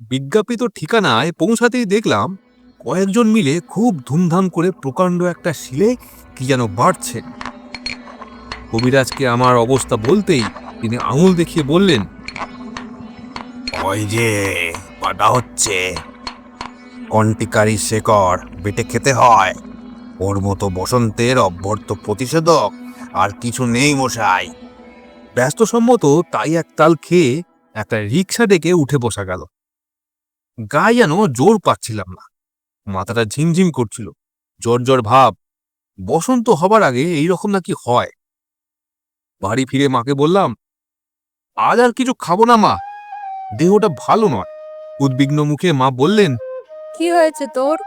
বিজ্ঞাপিত ঠিকানায় পৌঁছাতেই দেখলাম কয়েকজন মিলে খুব ধুমধাম করে প্রকাণ্ড একটা শিলে কি যেন বাড়ছে। কবিরাজকে আমার অবস্থা বলতেই তিনি আঙুল দেখিয়ে বললেন ওই যে বাটা হচ্ছে। কন্টিকারি শেকর বেটে খেতে হয়। ওর মতো বসন্তের অভ্যর্থ প্রতিষেধক আর কিছু নেই মশাই। ব্যস্তসম্মত তাই এক তাল খেয়ে একটা রিক্সা ডেকে উঠে বসা গেল। গায়ে যেন জোর পাচ্ছিলাম না। মাথাটা ঝিমঝিম করছিল। জ্বর জ্বর ভাব। বসন্ত হবার আগে এই রকম নাকি হয়। বাড়ি ফিরে মাকে বললাম আজ আর কিছু খাব না মা। দেহটা ভালো নয়। উদ্বিগ্ন মুখে মা বললেন কি হয়েছে তোর?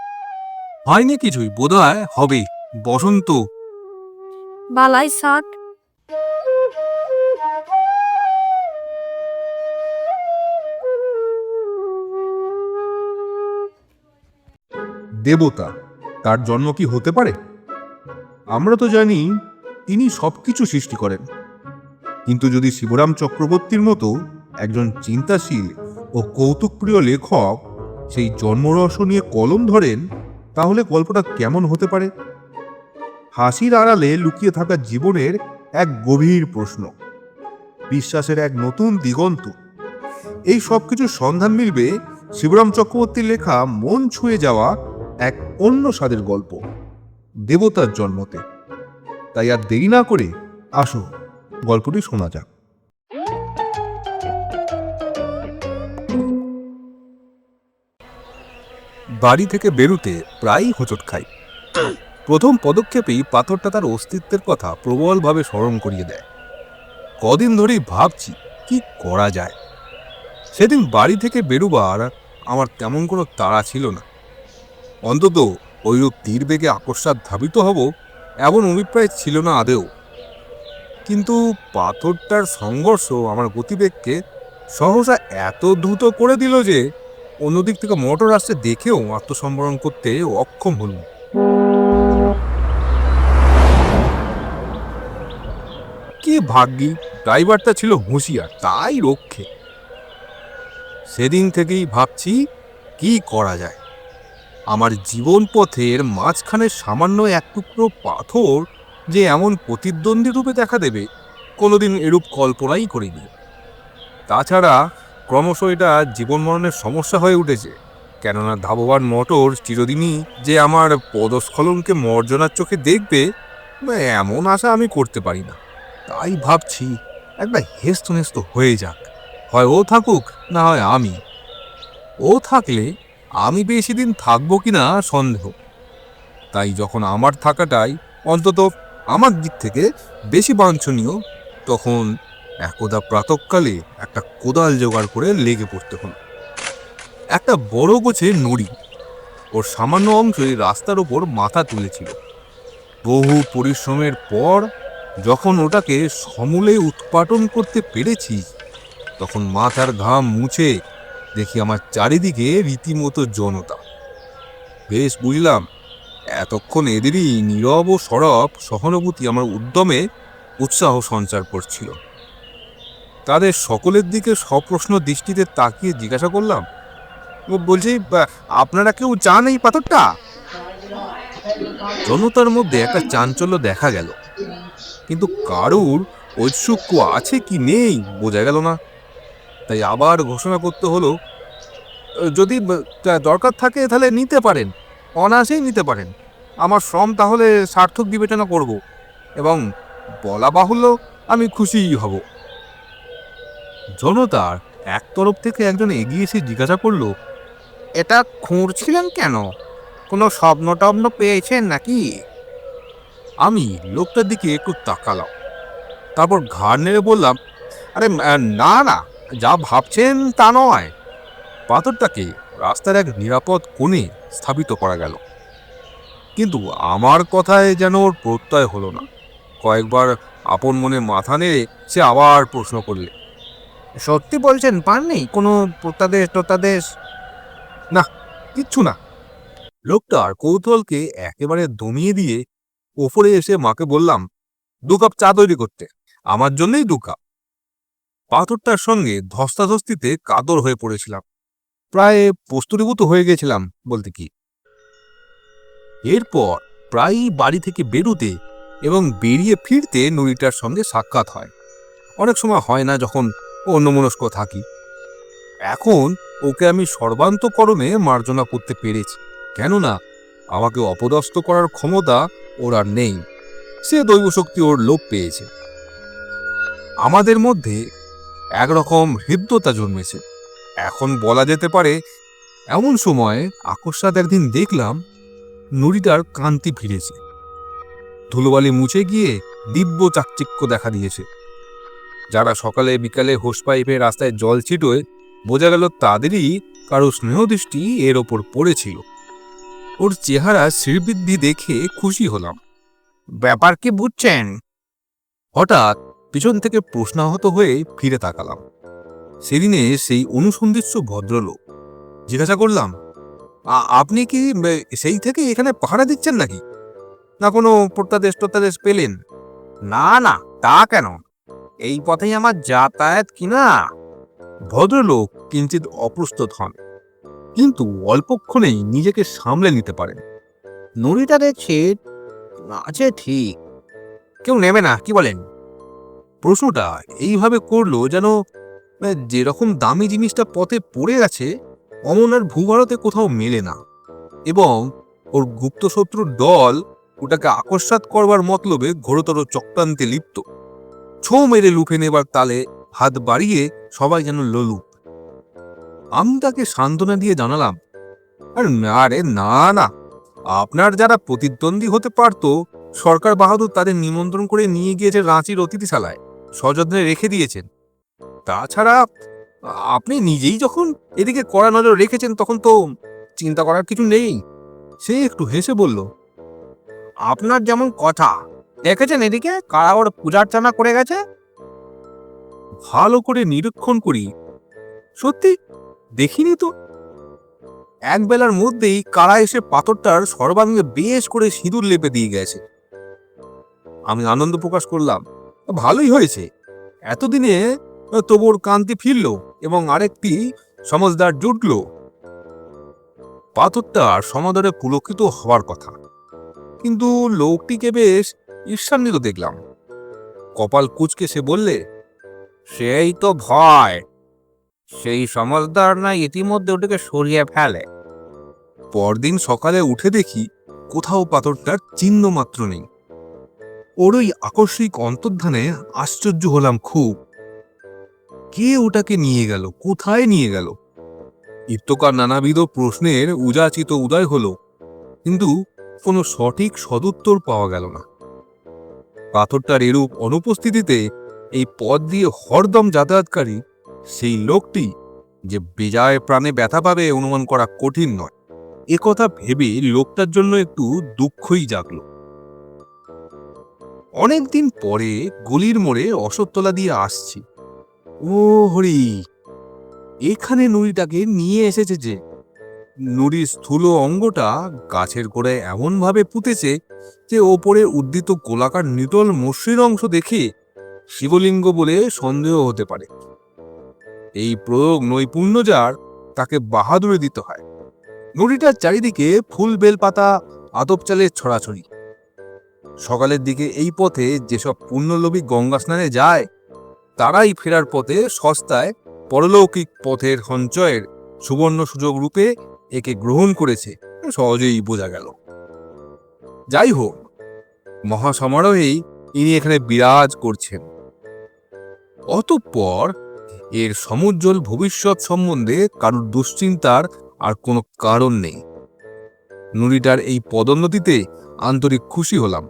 হয়নি কিছুই। বোধহয় হবে বসন্ত। বালাই ষাট দেবতা, তার জন্ম কি হতে পারে? আমরা তো জানি তিনি সবকিছু সৃষ্টি করেন। কিন্তু যদি শিবরাম চক্রবর্তীর মতো একজন চিন্তাশীল ও কৌতুকপ্রিয় লেখক সেই জন্মরহস্য নিয়ে কলম ধরেন, তাহলে গল্পটা কেমন হতে পারে? হাসির আড়ালে লুকিয়ে থাকা জীবনের এক গভীর প্রশ্ন, বিশ্বাসের এক নতুন দিগন্ত। এই সব কিছুর সন্ধান মিলবে শিবরাম চক্রবর্তীর লেখা মন ছুঁয়ে যাওয়া এক অন্য স্বাদের গল্প। দেবতার জন্মতে। তাই আর দেরি না করে আসো, গল্পটি শোনা যাক। বাড়ি থেকে বেরুতে প্রায়ই হোঁচট খাই প্রথম পদক্ষেপেই পাথরটা তার অস্তিত্বের কথা প্রবলভাবে স্মরণ করিয়ে দেয়। কদিন ধরেই ভাবছি, কি করা যায়? সেদিন বাড়ি থেকে বেরুবার আমার তেমন কোনো তাড়া ছিল না। অন্তত ওইরূপ তীর বেগে আকস্মাত ধাবিত হব, এমন অভিপ্রায় ছিল না আদেও। কিন্তু পাথরটার সংঘর্ষ আমার গতিবেগকে সহসা এত দ্রুত করে দিল যে, অন্যদিক থেকে মোটর আসছে দেখেও আত্মসম্বরণ করতে অক্ষম হলুম। কি ভাগ্যি? ড্রাইভারটা ছিল হুঁশিয়ার, তাই রক্ষে। সেদিন থেকেই ভাবছি কি করা যায়। আমার জীবন পথের মাঝখানে সামান্য এক টুকরো পাথর যে এমন প্রতিদ্বন্দ্বী রূপে দেখা দেবে, কোনোদিন এরূপ কল্পনাই করিনি। তাছাড়া ক্রমশ এটা জীবন মরণের সমস্যা হয়ে উঠেছে, কেননা ধাববান মোটর চিরদিনই যে আমার পদস্খলনকে মর্জনার চোখে দেখবে এমন আশা আমি করতে পারি না। তাই ভাবছি একবার হেস্ত নেস্ত হয়ে যাক। হয় ও থাকুক, না হয় আমি। ও থাকলে আমি বেশি দিন থাকব কিনা সন্দেহ। তাই যখন আমার থাকাটাই অন্তত আমার দিক থেকে বেশি বাঞ্ছনীয়, তখন একদা প্রাতকালে একটা কোদাল জোগাড় করে লেগে পড়তে হলো। একটা বড় গোছে নড়ি ওর সামান্য অংশই রাস্তার ওপর মাথা তুলেছিল। বহু পরিশ্রমের পর যখন ওটাকে সমূলে উৎপাটন করতে পেরেছি, তখন মাথার ঘাম মুছে দেখি আমার চারিদিকে রীতিমতো জনতা বেশ বুঝলাম এতক্ষণ এদেরই নীরব ও সরব সহানুভূতি আমার উদ্যমে উৎসাহ সঞ্চার করছিল। তাদের সকলের দিকে সপ্রশ্ন দৃষ্টিতে তাকিয়ে জিজ্ঞাসা করলাম ও বলছি "বা, আপনারা কেউ চান এই পাথরটা? জনতার মধ্যে একটা চাঞ্চল্য দেখা গেল কিন্তু কারুর ঔৎসুক্য আছে কি নেই বোঝা গেল না। তাই আবার ঘোষণা করতে হলো, যদি দরকার থাকে তাহলে নিতে পারেন, অনায়াসেই নিতে পারেন। আমার শ্রম তাহলে সার্থক বিবেচনা করব এবং বলা বাহুল্য আমি খুশিই হব। জনতার এক তরফ থেকে একজন এগিয়ে এসে জিজ্ঞাসা করল, এটা খুঁড়ছিলেন কেন? কোনো স্বপ্ন টপ্ন পেয়েছেন নাকি? আমি লোকটার দিকে একটু তাকালাম, তারপর ঘাড় নেড়ে বললাম, আরে, না না যা ভাবছেন তা নয়। পাথরটাকে রাস্তার এক নিরাপদ কোণে স্থাপিত করা গেল? কিন্তু আমার কথায় যেন ওর প্রত্যয় হলো না। কয়েকবার আপন মনে মাথা নেড়ে সে আবার প্রশ্ন করলে সত্যি বলছেন পাননি? কোনো প্রত্যাদেশ টত্যাদেশ? কিচ্ছু না। লোকটার কৌতূহলকে একেবারে দমিয়ে দিয়ে ওপরে এসে মাকে বললাম দু কাপ চা তৈরি করতে। আমার জন্যই দু কাপ। পাথরটার সঙ্গে ধস্তাধস্তিতে কাদর হয়ে পড়েছিলাম। প্রায় প্রস্তুতিভূত হয়ে গেছিলাম বলতে কি। এরপর প্রায়ই বাড়ি থেকে বেরোতে এবং বেরিয়ে ফিরতে নুরিটার সঙ্গে সাক্ষাৎ হয়। অনেক সময় হয় না যখন অন্যমনস্ক থাকি। এখন ওকে আমি সর্বান্তকরণে মার্জনা করতে পেরেছি, কেননা আমাকে অপদস্থ করার ক্ষমতা ওর আর নেই। সে দৈবশক্তি ওর লোপ পেয়েছে। আমাদের মধ্যে একরকম হৃদ্যতা জন্মেছে। এখন বলা যেতে পারে, এমন সময় আকস্মাত একদিন দেখলাম নুরিটার কান্তি ফিরেছে ধুলোবালি মুছে গিয়ে দিব্য চাকচিক্য দেখা দিয়েছে। যারা সকালে বিকালে হোস পাইপে রাস্তায় জল ছিটোয়, বোঝা গেল তাদেরই কারও স্নেহদৃষ্টি এর ওপর পড়েছিল। ওর চেহারা শ্রীবৃদ্ধি দেখে খুশি হলাম। ব্যাপার কি বুঝছেন? হঠাৎ পিছন থেকে প্রশ্নাহত হয়ে ফিরে তাকালাম। সেদিনে সেই অনুসন্ধিৎস ভদ্রলোক, জিজ্ঞাসা করলাম আপনি কি সেই থেকে এখানে পাহারা দিচ্ছেন নাকি? না কোনো প্রত্যাদেশ টত্যাদেশ পেলেন? না না, তা কেন? এই পথেই আমার যাতায়াত কিনা ভদ্রলোক কিঞ্চিত অপ্রস্তুত হন, কিন্তু অল্পক্ষণেই নিজেকে সামলে নিতে পারেন। নুড়িটা দেখছি আছে ঠিক। কেউ নেবে না, কি বলেন? প্রশ্নটা এইভাবে করল যেন যেরকম দামি জিনিসটা পথে পড়ে গেছে, অমন আর ভূভারতে কোথাও মেলে না। এবং ওর গুপ্ত শত্রুর দল ওটাকে আকস্মাত করবার মতলবে ঘোরতর চক্রান্তে লিপ্ত। ছো মেরে লুফে নেবার তালে হাত বাড়িয়ে সবাই যেন ললুপ আমি তাকে সান্ত্বনা দিয়ে জানালাম, আর না রে, না না। আপনার যারা প্রতিদ্বন্দ্বী হতে পারতো, সরকার বাহাদুর তাদের নিমন্ত্রণ করে নিয়ে গিয়েছে রাঁচির অতিথিশালায়। সযত্নে রেখে দিয়েছেন। তাছাড়া, আপনি নিজেই যখন এদিকে কড়া নজর রেখেছেন, তখন তো চিন্তা করার কিছু নেই। সে একটু হেসে বলল, আপনার যেমন কথা, দেখেছেন এদিকে কারা ওর পূজার্চনা করে গেছে? ভালো করে নিরীক্ষণ করি। সত্যি? দেখিনি তো। এক বেলার মধ্যেই কারা এসে পাথরটার সর্বাঙ্গে বেশ করে সিঁদুর লেপে দিয়ে গেছে। আমি আনন্দ প্রকাশ করলাম ভালোই হয়েছে। এতদিনে তবুর কান্তি ফিরল এবং আরেকটি সমজদার জুটল। পাথরটা সমাদরে পুলকিত হওয়ার কথা। কিন্তু লোকটিকে বেশ ঈর্ষান্বিত দেখলাম। কপাল কুচকে সে বললে, সেই তো ভয়। সেই সমজদার না ইতিমধ্যে ওটাকে সরিয়ে ফেলে। পরদিন সকালে উঠে দেখি কোথাও পাথরটার চিহ্ন মাত্র নেই। ওর ওই আকস্মিক অন্তর্ধানে আশ্চর্য হলাম খুব। কে ওটাকে নিয়ে গেল? কোথায় নিয়ে গেল? ইত্যকার নানাবিধ প্রশ্নের উজাচিত উদয় হলো, কিন্তু কোনো সঠিক সদুত্তর পাওয়া গেল না। পাথরটার এরূপ অনুপস্থিতিতে এই পথ দিয়ে হরদম যাতায়াতকারী সেই লোকটি যে বেজায় প্রাণে ব্যথা পাবে অনুমান করা কঠিন নয়। একথা ভেবে লোকটার জন্য একটু দুঃখই জাগলো। অনেকদিন পরে গলির মোড়ে অশোকতলা দিয়ে আসছি। ও হরি, এখানে নুড়িটাকে নিয়ে এসেছে যে, নুড়ির স্থূল অঙ্গটা গাছের গোড়ায় এমনভাবে পুঁতেছে যে ওপরে উদ্দিত গোলাকার নিটল মসৃণ অংশ দেখে শিবলিঙ্গ বলে সন্দেহ হতে পারে। এই প্রয়োগ নৈপুণ্য যার, তাকে বাহাদুরে দিতে হয়। নদীটার চারিদিকে ফুল বেলপাতা আতপ চালের ছড়াছড়ি। সকালের দিকে এই পথে যেসব পুণ্যলোভী গঙ্গা স্নানে যায়, তারাই ফেরার পথে সস্তায় পরলৌকিক পথের সঞ্চয়ের সুবর্ণ সুযোগ রূপে একে গ্রহণ করেছে। সহজেই বোঝা গেল। যাই হোক, মহাসমারোহেই ইনি এখানে বিরাজ করছেন। অতঃপর এর সমুজ্জ্বল ভবিষ্যৎ সম্বন্ধে কারোর দুশ্চিন্তার আর কোনো কারণ নেই। নুরিটার এই পদোন্নতিতে আন্তরিক খুশি হলাম।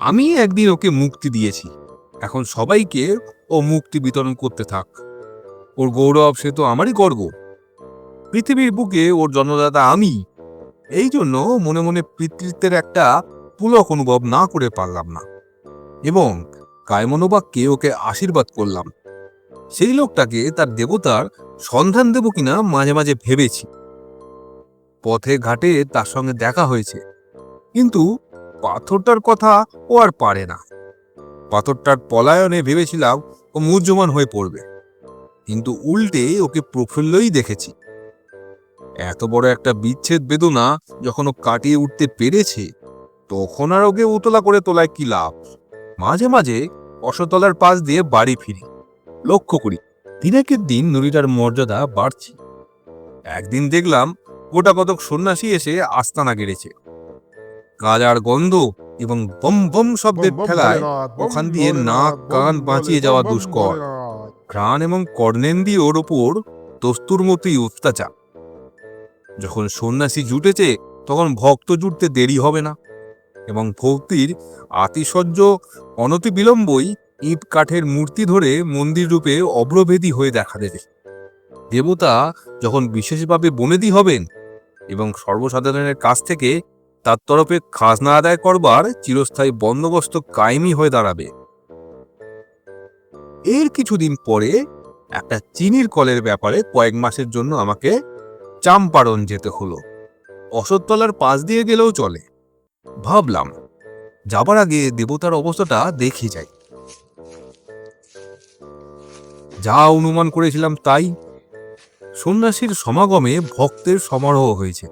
আমি একদিন ওকে মুক্তি দিয়েছি। এখন সবাইকে ও মুক্তি বিতরণ করতে থাক। ওর গৌরব, সে তো আমারই গর্ব। পৃথিবীর বুকে ওর জন্মদাতা আমি। এই জন্য মনে মনে পিতৃত্বের একটা পুলক অনুভব না করে পারলাম না। এবং কায়মনোবাক্যে ওকে আশীর্বাদ করলাম। সেই লোকটাকে তার দেবতার সন্ধান দেব কিনা মাঝে মাঝে ভেবেছি। পথে ঘাটে তার সঙ্গে দেখা হয়েছে। কিন্তু পাথরটার কথা ও আর পারে না। পাথরটার পলায়নে ভেবেছিলাম ও মুহ্যমান হয়ে পড়বে। কিন্তু উল্টে ওকে প্রফুল্লই দেখেছি। এত বড় একটা বিচ্ছেদ বেদনা যখন ও কাটিয়ে উঠতে পেরেছে, তখন আর ওকে উতলা করে তোলায় কি লাভ? মাঝে মাঝে অসতলার পাশ দিয়ে বাড়ি ফিরি। লক্ষ্য করি, দিনেকের দিন নুরিটার মর্যাদা বাড়ছে। একদিন দেখলাম গোটা কতক সন্ন্যাসী এসে আস্তানা গেড়েছে। গাজার গন্ধ এবং বম বম শব্দের ঠেলায় ওখান দিয়ে নাক কান বাঁচিয়ে যাওয়া দুষ্কর। ঘ্রাণ এবং কর্ণেন্দ্রিয়র ওপর দস্তুর মতোই অত্যাচার। যখন সন্ন্যাসী জুটেছে তখন ভক্ত জুটতে দেরি হবে না এবং ভক্তির আতিশয্য অনতি বিলম্বই ইট কাঠের মূর্তি ধরে মন্দির রূপে অগ্রভেদী হয়ে দেখা দেবে। দেবতা যখন বিশেষভাবে বনেদি হবেন এবং সর্বসাধারণের কাছ থেকে তার তরফে খাজনা আদায় করবার চিরস্থায়ী বন্দোবস্ত কায়েমি হয়ে দাঁড়াবে। এর কিছুদিন পরে একটা চিনির কলের ব্যাপারে কয়েক মাসের জন্য আমাকে চাম্পারণ যেতে হলো। অশোকতলার পাশ দিয়ে গেলেও চলে। ভাবলাম, যাবার আগে দেবতার অবস্থাটা দেখে যাই। যা অনুমান করেছিলাম তাই। সন্ন্যাসীর সমাগমে ভক্তের সমারোহ হয়েছে।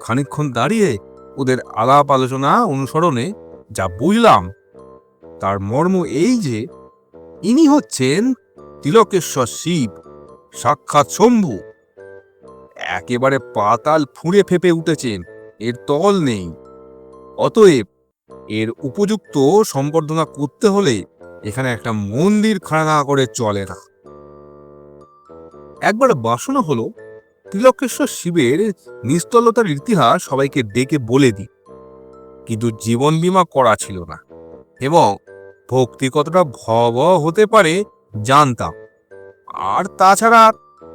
খানিকক্ষণ দাঁড়িয়ে ওদের আলাপ আলোচনা অনুসরণে যা বুঝলাম, তার মর্ম এই যে, ইনি হচ্ছেন তিলকেশ্বর শিব, সাক্ষাৎ শম্ভু। একেবারে পাতাল ফুঁড়ে ফেপে উঠেছেন, এর তল নেই। অতএব এর উপযুক্ত সম্বর্ধনা করতে হলে এখানে একটা মন্দির খাড়া করে চলে না। একবার বাসনা হলো তিলকেশ্বর শিবের নিস্তলতার ইতিহাস সবাইকে ডেকে বলে দিই। কিন্তু জীবন বীমা করা ছিল না এবং ভক্তি কতটা ভয়াবহ হতে পারে জানতাম। আর তাছাড়া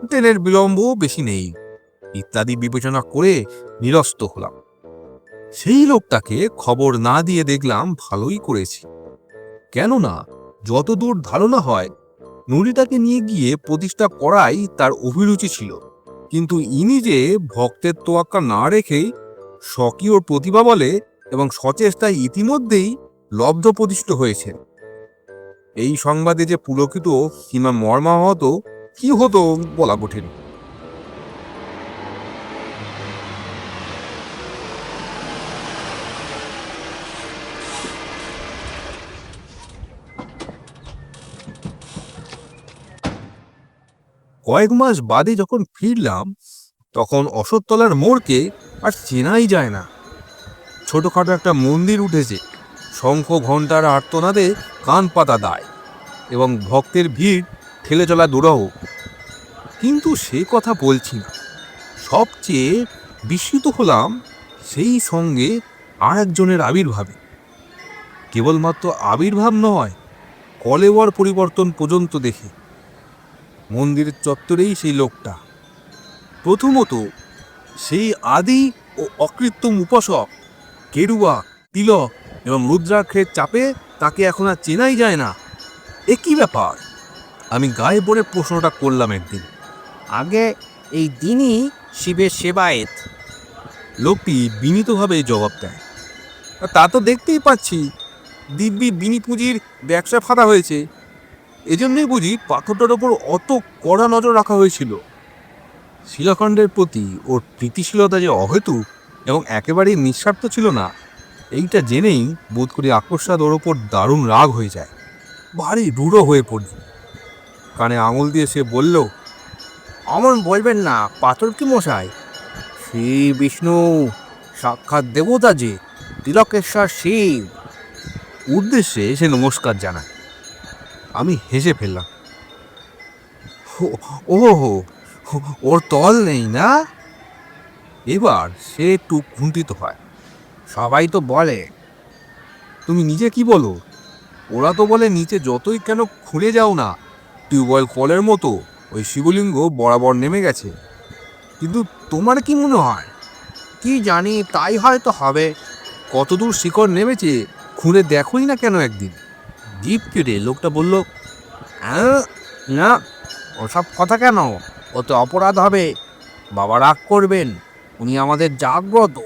ট্রেনের বিলম্বও বেশি নেই, ইত্যাদি বিবেচনা করে নিরস্ত হলাম। সেই লোকটাকে খবর না দিয়ে দেখলাম ভালোই করেছি। কেননা যতদূর ধারণা হয় নুরিটাকে নিয়ে গিয়ে প্রতিষ্ঠা করাই তার অভিরুচি ছিল। কিন্তু ইনি যে ভক্তের তোয়াক্কা না রেখেই স্বকীয় প্রতিভা বলে এবং সচেষ্টায় ইতিমধ্যেই লব্ধ প্রতিষ্ঠিত হয়েছেন। এই সংবাদে যে পুলকিত কিংবা মর্মাহত কি হতো বলা কঠিন। কয়েক মাস বাদে যখন ফিরলাম, তখন অশোকতলার মোড়কে আর চেনাই যায় না। ছোটখাটো একটা মন্দির উঠেছে। শঙ্খ ঘণ্টার আর্তনাদে কান পাতা দায় এবং ভক্তের ভিড় ঠেলে চলা দুরহ। কিন্তু সে কথা বলছি না। সবচেয়ে বিস্মিত হলাম সেই সঙ্গে আর একজনের আবির্ভাবে। কেবলমাত্র আবির্ভাব নয়, কলেবর পরিবর্তন পর্যন্ত দেখে। মন্দিরের চত্বরেই সেই লোকটা। প্রথমত সেই আদি ও অকৃত্রিম উপাসক কেরুয়া তিলক এবং রুদ্রাক্ষের চাপে তাকে এখন আর চেনাই যায় না। এ কি ব্যাপার? আমি গায়ে পড়ে প্রশ্নটা করলাম একদিন। আগে এই দিনই শিবের সেবায়েত লোকটি বিনীতভাবে জবাব দেয়। তা তো দেখতেই পাচ্ছি দিব্যি বিনি পুঁজির ব্যবসা ফাঁদা হয়েছে। এজন্যই বুঝি পাথরটার ওপর অত কড়া নজর রাখা হয়েছিল। শিলাখণ্ডের প্রতি ওর প্রীতিশীলতা যে অহেতু এবং একেবারেই নিঃস্বার্থ ছিল না, এইটা জেনেই বোধ করি আকস্মাত ওর ওপর দারুণ রাগ হয়ে যায়। ভারী রূঢ় হয়ে পড়ি। কানে আঙুল দিয়ে সে বলল, অমন বলবেন না পাথর কি মশাই। শ্রী বিষ্ণু, সাক্ষাৎ দেবতা যে, তিলকেশ্বর শিব। উদ্দেশ্যে সে নমস্কার জানায়। আমি হেসে ফেললাম। ও হো ওর তল নেই না? এবার সে একটু খুন্তিত হয়। সবাই তো বলে, তুমি নিজে কি বলো? ওরা তো বলে নিচে যতই কেন খুঁড়ে যাও না, টিউবওয়েল কলের মতো, ওই শিবলিঙ্গ বরাবর নেমে গেছে। কিন্তু তোমার কি মনে হয়? কি জানি, তাই হয়তো হবে। কতদূর শিকড় নেমেছে, খুঁড়ে দেখোই না কেন একদিন? জিপ কেটে লোকটা বলল হ্যাঁ না, ওসব কথা কেন? ওতে অপরাধ হবে। বাবা রাগ করবেন, উনি আমাদের জাগ্রত।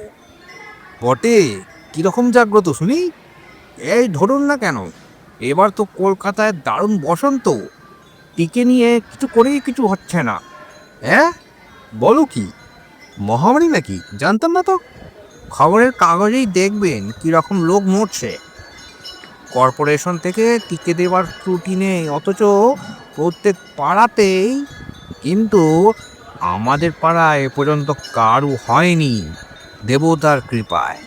বটে, কীরকম জাগ্রত শুনি? এই ধরুন না কেন, এবার তো কলকাতায় দারুণ বসন্ত। টিকে নিয়ে কিছু করেই কিছু হচ্ছে না। হ্যাঁ? বলো কি? মহামারী নাকি? জানতাম না তো? খবরের কাগজেই দেখবেন কীরকম লোক মরছে। কর্পোরেশন থেকে টিকে দেওয়ার ত্রুটি নেই, অথচ প্রত্যেক পাড়াতেই কিন্তু আমাদের পাড়ায় এ পর্যন্ত কারু হয়নি। দেবতার কৃপায়।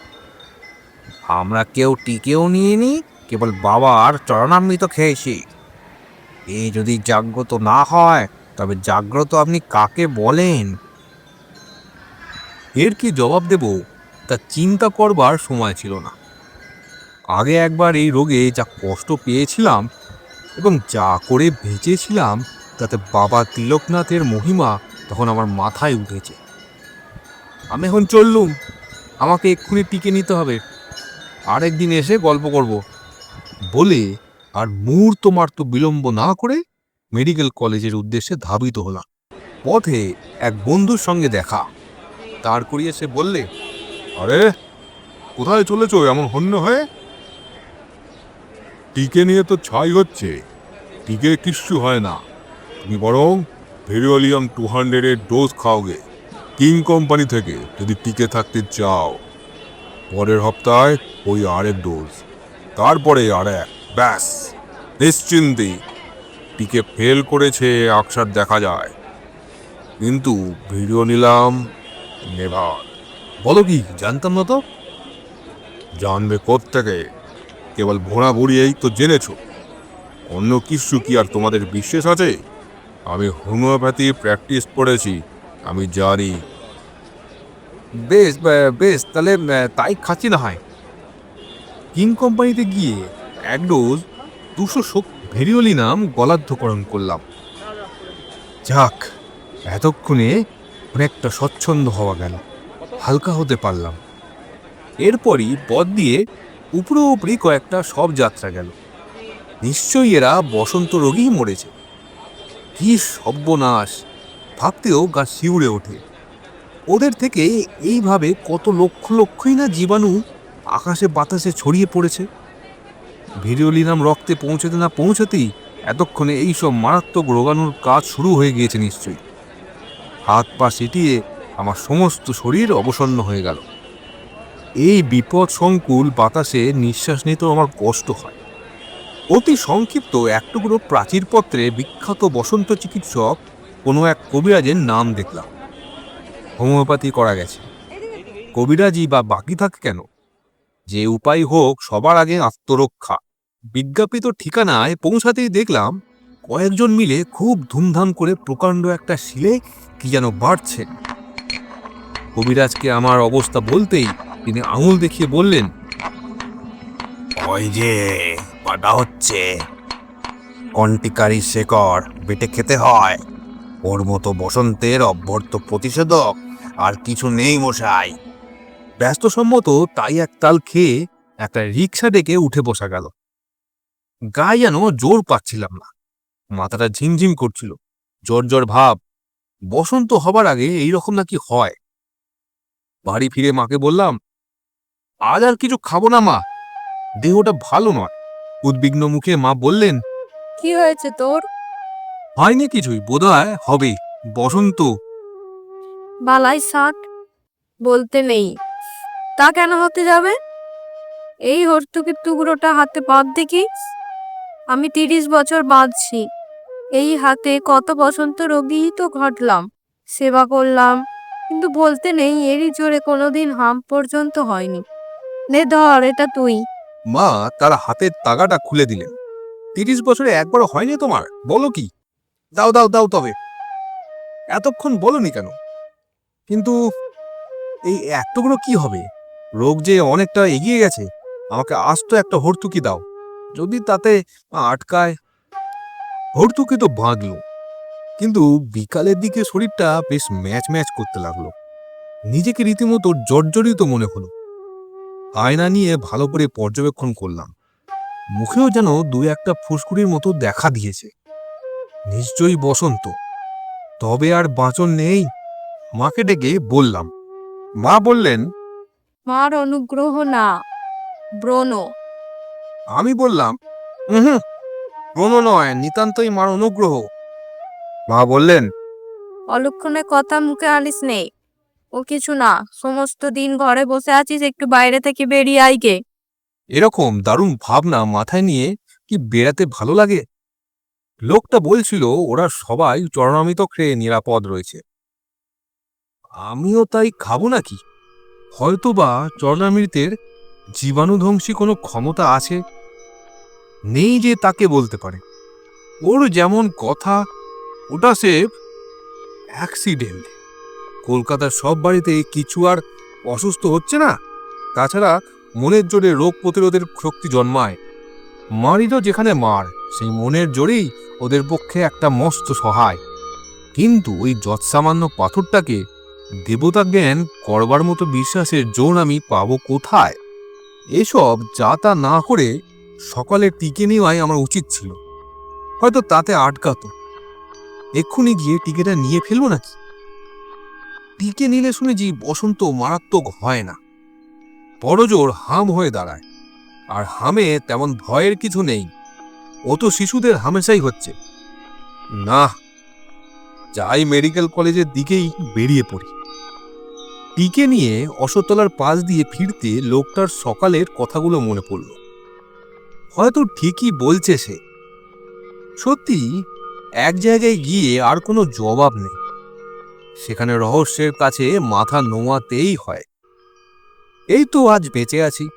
আমরা কেউ টিকেও নিইনি, কেবল বাবার চরণামৃত খেয়েছি। এ যদি জাগ্রত না হয়, তবে জাগ্রত আপনি কাকে বলেন? এর কি জবাব দেব? তা চিন্তা করবার সময় ছিল না। আগে একবার এই রোগে যা কষ্ট পেয়েছিলাম এবং যা করে বেঁচেছিলাম, তাতে বাবা তিলকনাথের মহিমা তখন আমার মাথায় উঠেছে। আমি এখন চললুম। আমাকে এক্ষুনি টিকে নিতে হবে। আরেকদিন এসে গল্প করব। বলে আর মুহূর্ত মার্ত বিলম্ব না করে মেডিকেল কলেজের উদ্দেশ্যে ধাবিত হলাম। পথে এক বন্ধুর সঙ্গে দেখা। দাঁড় করিয়ে সে বললে, আরে, কোথায় চলেছ? এমন হন্য হয়ে? টিকে নিয়ে তো ছাই হচ্ছে। টিকে কিচ্ছু হয় না। তুমি বরং ভেরিওলিয়াম টু হান্ড্রেডের ডোজ খাওগে। কিং কোম্পানি থেকে যদি টিকে থাকতে চাও। পরের সপ্তাহে ওই আরেক ডোজ। তারপরে আর এক। ব্যাস। নিশ্চিন্তে টিকে ফেল করেছে আকসার দেখা যায়। কিন্তু ভিডিও নিলাম নেভার। বলো কি, জানতাম না তো? জানবে থেকে কেবল ভোড়া ভুড়িয়েই তো জেনেছো। অন্য কিছু কি আর তোমাদের বিশ্বাস আছে? আমি হোমিওপ্যাথি প্র্যাকটিস করেছি আমি জানি। বেশ বেশ, তাহলে তাই খাচ্ছি না হয়। কিং কোম্পানিতে গিয়ে এক ডোজ দুশো শোক ভেরিওলি নাম গলাধ্যকরণ করলাম। যাক, এতক্ষণে অনেকটা স্বচ্ছন্দ হওয়া গেল। হালকা হতে পারলাম। এরপরই পথ দিয়ে উপরে উপরি কয়েকটা সব যাত্রা গেল। নিশ্চয়ই এরা বসন্ত রোগেই মরেছে। কি সর্বনাশ! ভাবতেও গা শিউড়ে ওঠে। ওদের থেকে এইভাবে কত লক্ষ লক্ষই না জীবাণু আকাশে বাতাসে ছড়িয়ে পড়েছে। ভিডিওলিনাম রক্তে পৌঁছতে না পৌঁছতেই এতক্ষণে এইসব মারাত্মক রোগাণুর কাজ শুরু হয়ে গিয়েছে নিশ্চয়ই। হাত পা সিটিয়ে আমার সমস্ত শরীর অবসন্ন হয়ে গেল। এই বিপদ সংকুল বাতাসে নিঃশ্বাস নিতেও আমার কষ্ট হয়। অতি সংক্ষিপ্ত এক টুকরো প্রাচীরপত্রে বিখ্যাত বসন্ত চিকিৎসক কোনো এক কবিরাজের নাম দেখলাম। হোমিওপ্যাথি করা গেছে। কবিরাজি বা বাকি থাকে কেন? যে উপায় হোক, সবার আগে আত্মরক্ষা। বিজ্ঞাপিত ঠিকানায় পৌঁছাতেই দেখলাম, কয়েকজন মিলে খুব ধুমধাম করে প্রকাণ্ড একটা শিলে কি যেন বাড়ছে। কবিরাজকে আমার অবস্থা বলতেই তিনি আঙুল দেখিয়ে বললেন ওই যে পাটা হচ্ছে। কন্টিকারি শেকড় বেটে খেতে হয়। ওর মতো বসন্তের অভ্যর্থ প্রতিষেধক আর কিছু নেই মশাই। ব্যস্তসম্মত তাই এক তাল খেয়ে একটা রিক্সা ডেকে উঠে বসা গেল। গায়ে যেন জোর পাচ্ছিলাম না। মাথাটা ঝিমঝিম করছিল। জ্বর জ্বর ভাব। বসন্ত হবার আগে এইরকম নাকি হয়। বাড়ি ফিরে মাকে বললাম আজ আর কিছু খাব না মা। দেহটা ভালো নয়। উদ্বিগ্ন মুখে মা বললেন কি হয়েছে তোর? হয়নি কিছুই বোধহয় হবে বসন্ত। বালাই শাক বলতে নেই। তা কেন হতে যাবে? এই হর্তুকির টুকরোটা হাতে বাঁধ দেখি। আমি তিরিশ বছর বাঁধছি এই হাতে কত বসন্ত রোগী তো ঘটলাম। সেবা করলাম কিন্তু বলতে নেই এরই জোরে কোনোদিন হাম পর্যন্ত হয়নি। নে ধর, এটা তুই। মা তার হাতের তাগাটা খুলে দিলেন। তিরিশ বছরে একবারও হয়নি তোমার, বলো কি? দাও দাও দাও তবে। এতক্ষণ বলনি কেন? কিন্তু এই এক টুকরো কি হবে? রোগ যে অনেকটা এগিয়ে গেছে, আমাকে আস্ত একটা হর্তুকি দাও। যদি তাতে আটকায় হর্তুকি তো বাঁধলো। কিন্তু বিকালের দিকে শরীরটা বেশ ম্যাচ ম্যাচ করতে লাগল। নিজেকে রীতিমতো জর্জরিত মনে হলো। আয়না নিয়ে ভালো করে পর্যবেক্ষণ করলাম। মুখেও যেন দু একটা ফুসকুড়ির মতো দেখা দিয়েছে। নিশ্চয়ই বসন্ত। তবে আর বাঁচন নেই। মাকে ডেকে বললাম মা বললেন মার অনুগ্রহ না ব্রণ। আমি বললাম হুম কোনো নয় নিতান্তই মার অনুগ্রহ। মা বললেন অলক্ষণে কথা মুখে আনিস নেই। ও কিছু না, সমস্ত দিন ঘরে বসে আছিস, একটু বাইরে থেকে বেরিয়ে আইগে এরকম দারুণ ভাবনা মাথায় নিয়ে কি বেড়াতে ভালো লাগে? লোকটা বলছিল, ওরা সবাই চরণামিত খেয়ে নিরাপদ রয়েছে। আমিও তাই খাব নাকি? হয়তোবা চরণামৃতের জীবাণুধ্বংসী কোনো ক্ষমতা আছে? নেই যে তাকে বলতে পারে। ওর যেমন কথা, ওটা সে অ্যাক্সিডেন্ট। কলকাতার সব বাড়িতে কিছু আর অসুস্থ হচ্ছে না? তাছাড়া মনের জোরে রোগ প্রতিরোধের শক্তি জন্মায়। মারিরও যেখানে মার, সেই মনের জোরেই ওদের পক্ষে একটা মস্ত সহায়। কিন্তু ওই যৎসামান্য পাথরটাকে দেবতা জ্ঞান করবার মতো বিশ্বাসের জোর আমি পাবো কোথায়? এসব যা তা না করে সকালে টিকে নেওয়াই আমার উচিত ছিল। হয়তো তাতে আটকাতো। এক্ষুনি গিয়ে টিকেটা নিয়ে ফেলব নাকি? টিকে নিলে শুনেছি বসন্ত মারাত্মক হয় না। বড়জোর হাম হয়ে দাঁড়ায়। আর হামে তেমন ভয়ের কিছু নেই। ও তো শিশুদের হামেশাই হচ্ছে। না যাই মেডিকেল কলেজের দিকেই বেরিয়ে পড়ি। টিকে নিয়ে অশোকতলার পাশ দিয়ে ফিরতে লোকটার সকালের কথাগুলো মনে পড়ল। হয়তো ঠিকই বলছে সে। সত্যি, এক জায়গায় গিয়ে আর কোনো জবাব নেই। সেখানে রহস্যের কাছে মাথা নোয়াতেই হয়। এই তো আজ বেঁচে আছি।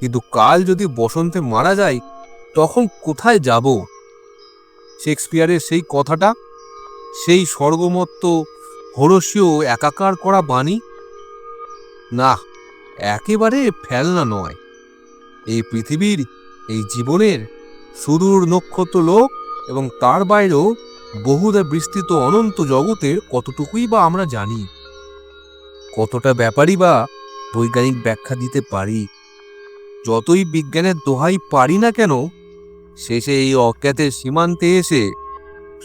কিন্তু কাল যদি বসন্তে মারা যায় তখন কোথায় যাব? শেক্সপিয়ারের সেই কথাটা, সেই স্বর্গমত্ত হরসীয় একাকার করা বাণী? না, একেবারে ফেলনা নয়। এই পৃথিবীর, এই জীবনের সুদূর নক্ষত্র লোক এবং তার বাইরেও বহুদা বিস্তৃত অনন্ত জগতের কতটুকুই বা আমরা জানি? কতটা ব্যাপারই বা বৈজ্ঞানিক ব্যাখ্যা দিতে পারি? যতই বিজ্ঞানের দোহাই পারি না কেন, শেষে এই অজ্ঞাতের সীমান্তে এসে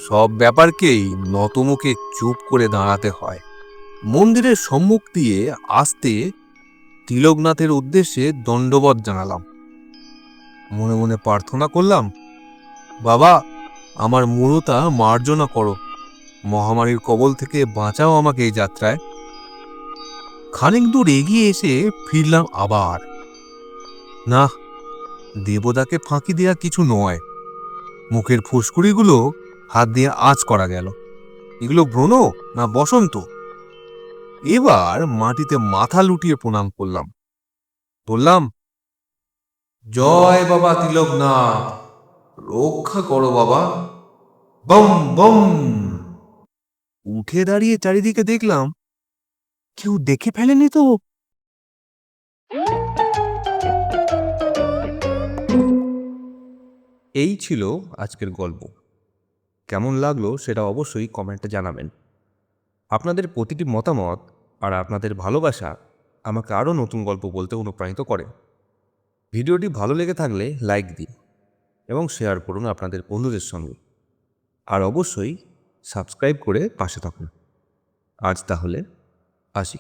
সব ব্যাপারকেই নতমুখে চুপ করে দাঁড়াতে হয়। মন্দিরের সম্মুখ দিয়ে আসতে তিলকনাথের উদ্দেশ্যে দণ্ডবধ জানালাম। মনে মনে প্রার্থনা করলাম, বাবা আমার মূলতা মার্জনা করো। মহামারীর কবল থেকে বাঁচাও আমাকে এই যাত্রায়। খানিক দূর এগিয়ে এসে ফিরলাম আবার। না দেবদাকে ফাঁকি দেওয়া কিছু নয়। মুখের ফুসকুড়িগুলো হাত দিয়ে আঁচ করা গেল। এগুলো ব্রণ না বসন্ত? এবার মাটিতে মাথা লুটিয়ে প্রণাম করলাম। বললাম, জয় বাবা তিলকনাথ। রক্ষা করো বাবা। বম বম। উঠে দাঁড়িয়ে চারিদিকে দেখলাম কেউ দেখে ফেলেনি তো। এই ছিল আজকের গল্প। কেমন লাগল সেটা অবশ্যই কমেন্টে জানাবেন। আপনাদের প্রতিটি মতামত আর আপনাদের ভালোবাসা আমাকে আরও নতুন গল্প বলতে অনুপ্রাণিত করে। ভিডিওটি ভালো লেগে থাকলে লাইক দিন। এবং শেয়ার করুন আপনাদের বন্ধুদের সঙ্গে। আর অবশ্যই সাবস্ক্রাইব করে পাশে থাকুন। আজ তাহলে আসি।